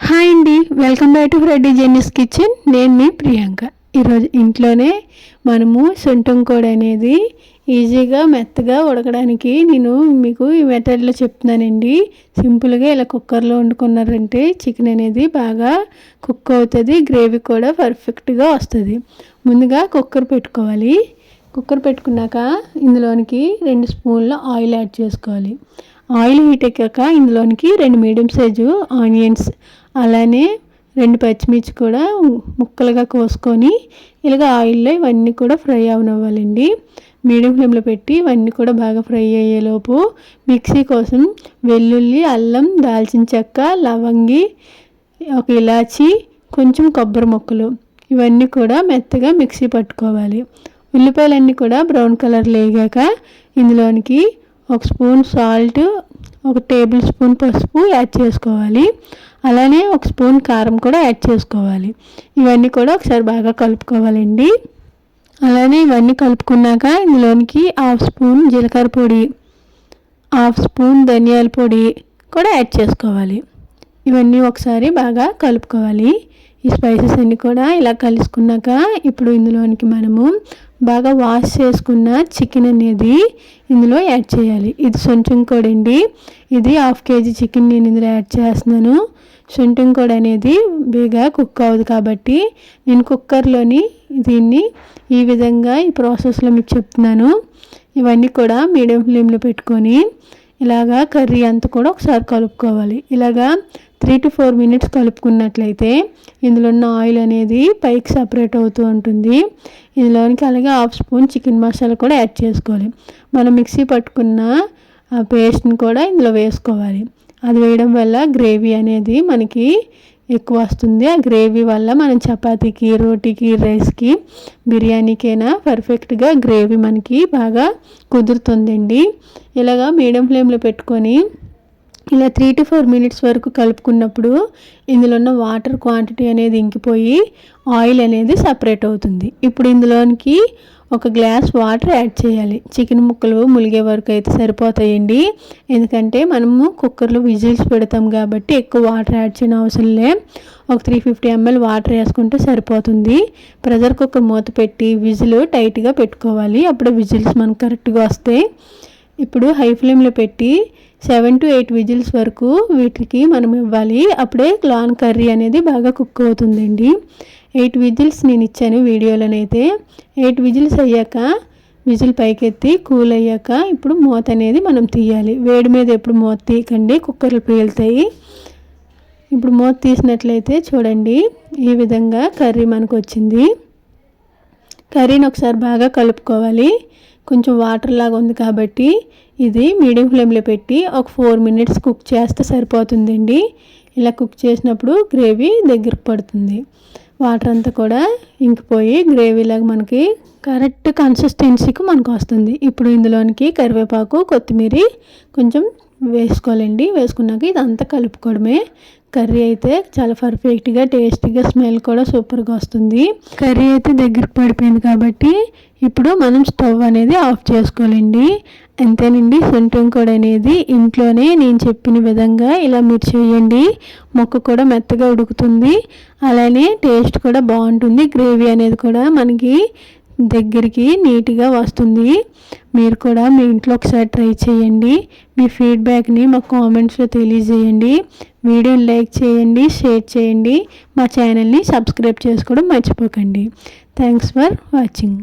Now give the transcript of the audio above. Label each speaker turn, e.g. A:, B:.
A: Hi అండి welcome back to Freddy Jenny's kitchen. నేను మీ ప్రియాంక. ఈరోజు ఇంట్లోనే మనము సొంటం కోడి అనేది ఈజీగా మెత్తగా ఉడకడానికి నేను మీకు ఈ మెథడ్లో చెప్తున్నానండి. సింపుల్గా ఇలా కుక్కర్లో వండుకున్నారంటే చికెన్ అనేది బాగా కుక్ అవుతుంది గ్రేవీ కూడా పర్ఫెక్ట్గా వస్తుంది. ముందుగా కుక్కర్ పెట్టుకోవాలి. కుక్కర్ పెట్టుకున్నాక ఇందులోనికి రెండు స్పూన్ల ఆయిల్ యాడ్ చేసుకోవాలి. ఆయిల్ హీట్ ఎక్కాక ఇందులోనికి రెండు మీడియం సైజు ఆనియన్స్ అలానే రెండు పచ్చిమిర్చి కూడా ముక్కలుగా కోసుకొని ఇలాగ ఆయిల్లో ఇవన్నీ కూడా ఫ్రై అవనివ్వాలండి. మీడియం ఫ్లేమ్లో పెట్టి ఇవన్నీ కూడా బాగా ఫ్రై అయ్యేలోపు మిక్సీ కోసం వెల్లుల్లి అల్లం దాల్చిన చెక్క లవంగి ఒక ఇలాచి కొంచెం కొబ్బరి ముక్కలు ఇవన్నీ కూడా మెత్తగా మిక్సీ పట్టుకోవాలి. ఉల్లిపాయలన్నీ కూడా బ్రౌన్ కలర్ లేగాక ఇందులోనికి ఒక స్పూన్ సాల్ట్ ఒక టేబుల్ స్పూన్ పసుపు యాడ్ చేసుకోవాలి. అలానే ఒక స్పూన్ కారం కూడా యాడ్ చేసుకోవాలి. ఇవన్నీ కూడా ఒకసారి బాగా కలుపుకోవాలండి. అలానే ఇవన్నీ కలుపుకున్నాక ఇందులోనికి హాఫ్ స్పూన్ జీలకర్ర పొడి హాఫ్ స్పూన్ ధనియాల పొడి కూడా యాడ్ చేసుకోవాలి. ఇవన్నీ ఒకసారి బాగా కలుపుకోవాలి. ఈ స్పైసెస్ అన్నీ కూడా ఇలా కలుసుకున్నాక ఇప్పుడు ఇందులోనికి మనము బాగా వాష్ చేసుకున్న చికెన్ అనేది ఇందులో యాడ్ చేయాలి. ఇది సొంచం అండి. ఇది హాఫ్ కేజీ చికెన్ నేను ఇందులో యాడ్ చేస్తున్నాను. సొంటం కూడా అనేది బేగా కుక్ అవ్వదు కాబట్టి నేను కుక్కర్లోని దీన్ని ఈ విధంగా ఈ ప్రాసెస్లో మీకు చెప్తున్నాను. ఇవన్నీ కూడా మీడియం ఫ్లేమ్లో పెట్టుకొని ఇలాగా కర్రీ అంతా కూడా ఒకసారి కలుపుకోవాలి. ఇలాగా త్రీ టు ఫోర్ మినిట్స్ కలుపుకున్నట్లయితే ఇందులో ఉన్న ఆయిల్ అనేది పైకి సపరేట్ అవుతూ ఉంటుంది. ఇందులోనికి అలాగే హాఫ్ స్పూన్ చికెన్ మసాలా కూడా యాడ్ చేసుకోవాలి. మనం మిక్సీ పట్టుకున్న ఆ పేస్ట్ని కూడా ఇందులో వేసుకోవాలి. అది వేయడం వల్ల గ్రేవీ అనేది మనకి ఎక్కువ వస్తుంది ఆ గ్రేవీ వల్ల మనం చపాతీకి రోటీకి రైస్కి బిర్యానీకైనా పర్ఫెక్ట్గా గ్రేవీ మనకి బాగా కుదురుతుందండి. ఇలాగా మీడియం ఫ్లేమ్లో పెట్టుకొని ఇలా త్రీ టు ఫోర్ మినిట్స్ వరకు కలుపుకున్నప్పుడు ఇందులో ఉన్న వాటర్ క్వాంటిటీ అనేది ఇంకిపోయి ఆయిల్ అనేది సపరేట్ అవుతుంది. ఇప్పుడు ఇందులోనికి ఒక గ్లాస్ వాటర్ యాడ్ చేయాలి. చికెన్ ముక్కలు ములిగే వరకు అయితే సరిపోతాయండి. ఎందుకంటే మనము కుక్కర్లో విజిల్స్ పెడతాం కాబట్టి ఎక్కువ వాటర్ యాడ్ చేయని అవసరం లే. ఒక త్రీ ఫిఫ్టీ ఎంఎల్ వాటర్ వేసుకుంటే సరిపోతుంది. ప్రెషర్ కుక్కర్ మూత పెట్టి విజిల్ టైట్గా పెట్టుకోవాలి. అప్పుడు విజిల్స్ మనకు కరెక్ట్గా వస్తాయి. ఇప్పుడు హై ఫ్లేమ్లో పెట్టి సెవెన్ టు ఎయిట్ విజిల్స్ వరకు వీటికి మనం ఇవ్వాలి. అప్పుడే లాన్ కర్రీ అనేది బాగా కుక్ అవుతుందండి. ఎయిట్ విజిల్స్ నేను ఇచ్చాను వీడియోలోనైతే. ఎయిట్ విజిల్స్ అయ్యాక విజిల్ పైకెత్తి కూల్ అయ్యాక ఇప్పుడు మూత అనేది మనం తీయాలి. వేడి మీద ఎప్పుడు మూత తీయకండి. కుక్కర్లు పేలుతాయి. ఇప్పుడు మూత తీసినట్లయితే చూడండి ఈ విధంగా కర్రీ మనకు వచ్చింది కర్రీని ఒకసారి బాగా కలుపుకోవాలి. కొంచెం వాటర్ లాగా ఉంది కాబట్టి ఇది మీడియం ఫ్లేమ్లో పెట్టి ఒక ఫోర్ మినిట్స్ కుక్ చేస్తే సరిపోతుందండి. ఇలా కుక్ చేసినప్పుడు గ్రేవీ దగ్గరకు పడుతుంది. వాటర్ అంతా కూడా ఇంకిపోయి గ్రేవీలాగా మనకి కరెక్ట్ కన్సిస్టెన్సీకి మనకు వస్తుంది ఇప్పుడు ఇందులోనికి కరివేపాకు కొత్తిమీర కొంచెం వేసుకోవాలండి. వేసుకున్నాక ఇదంతా కలుపుకోవడమే. కర్రీ అయితే చాలా పర్ఫెక్ట్గా టేస్టీగా స్మెల్ కూడా సూపర్గా వస్తుంది. కర్రీ అయితే దగ్గరికి పడిపోయింది కాబట్టి ఇప్పుడు మనం స్టవ్ అనేది ఆఫ్ చేసుకోవాలండి. అంతేనండి సొంటం కూడా అనేది ఇంట్లోనే నేను చెప్పిన విధంగా ఇలా మీరు చేయండి. మొక్క కూడా మెత్తగా ఉడుకుతుంది. అలానే టేస్ట్ కూడా బాగుంటుంది. గ్రేవీ అనేది కూడా మనకి దగ్గరికి నీట్గా వస్తుంది. మీరు కూడా మీ ఇంట్లో ఒకసారి ట్రై చేయండి. మీ ఫీడ్బ్యాక్ని మా కామెంట్స్లో తెలియజేయండి. వీడియోని లైక్ చేయండి షేర్ చేయండి. మా ఛానల్ని సబ్స్క్రైబ్ చేసుకోవడం మర్చిపోకండి. Thanks for watching.